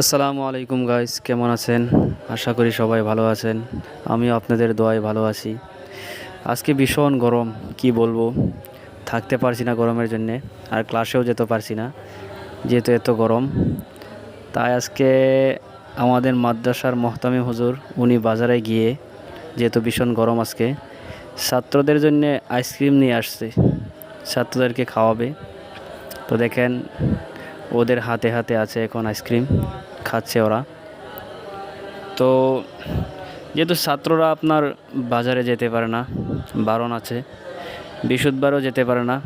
আসসালামু আলাইকুম গাইস কেমন আছেন? আশা করি সবাই ভালো আছেন। আমিও আপনাদের দোয়ায় ভালো আছি। আজকে ভীষণ গরম, কি বলব? থাকতে পারছি না গরমের জন্যে, আর ক্লাসেও যেতে পারছি না, যেহেতু এত গরম। তাই আজকে আমাদের মাদ্রাসার মহতামি হুজুর, উনি বাজারে গিয়ে, যেহেতু ভীষণ গরম আজকে, ছাত্রদের জন্য আইসক্রিম নিয়ে আসছে। ছাত্রদেরকে খাওয়াবে। তো দেখেন, ওদের হাতে হাতে আছে এখন আইসক্রিম। খাচ্ছে ওরা। তো যেহেতু ছাত্ররা আপনার বাজারে যেতে পারে না, বারণ আছে বৃহস্পতিবারও যেতে পারে না,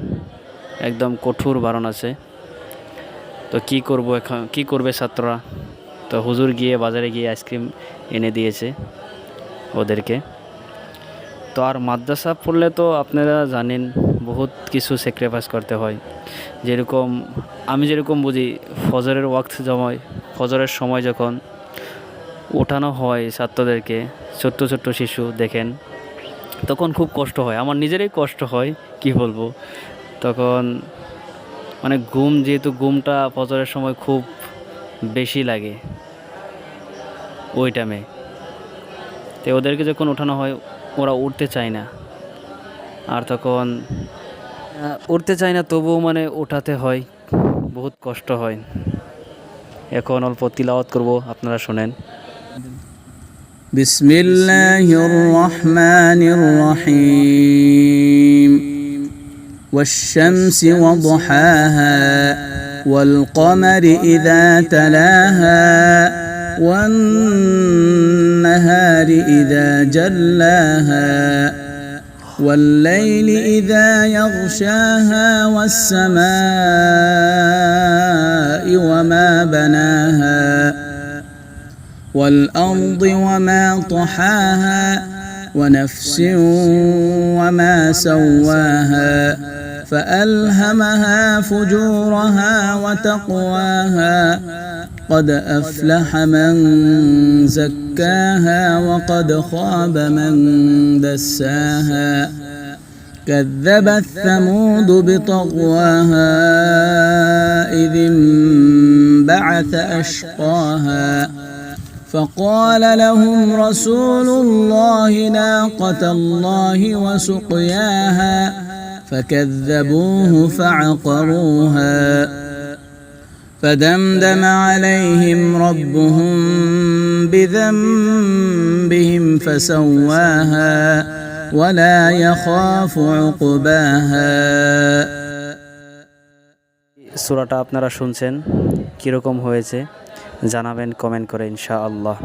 একদম কঠোর বারণ আছে, তো কি করব এখন, কি করবে ছাত্ররা? তো হুজুর গিয়ে বাজারে গিয়ে আইসক্রিম এনে দিয়েছে ওদেরকে। তো আর মাদ্রাসা পড়লে তো আপনারা জানেন বহুত কিছু স্যাক্রিফাইস করতে হয়। যেরকম, আমি যেরকম বুঝি, ফজরের ওয়াক্ত জমায় ফজরের সময় যখন ওঠানো হয় ছাত্রদেরকে, ছোট্ট ছোট্ট শিশু দেখেন, তখন খুব কষ্ট হয়। আমার নিজেরই কষ্ট হয়, কি বলব? তখন মানে ঘুম, যেহেতু ঘুমটা ফজরের সময় খুব বেশি লাগে ওই টাইমে তো ওদেরকে যখন ওঠানো হয়, ওরা উঠতে চায় না। আর তখন উঠতে চায় না, তবুও মানে ওঠাতে হয়। বহুত কষ্ট হয়। এখন অল্প তিলাওয়াত করব আপনারা শোনেন بسم الله الرحمن الرحيم والشمس وضحاها والقمر إذا تلاها والنهار إذا جلاها والليل إذا يغشاها والسماء وما بناها والأرض وما طحاها ونفس وما سواها فألهمها فجورها وتقواها قد أفلح من زكاها وقد خاب من دساها كذبت ثمود بطغواها إذ انبعث أشقاها. فقال لهم رسول الله ناقة الله وسقياها. فكذبوه فعقروها. فدمدم عليهم ربهم بذنبهم فسواها. ولا يخاف عقباها সুরাটা আপনারা শুনছেন কীরকম হয়েছে জানাবেন কমেন্ট করে ইনশাআল্লাহ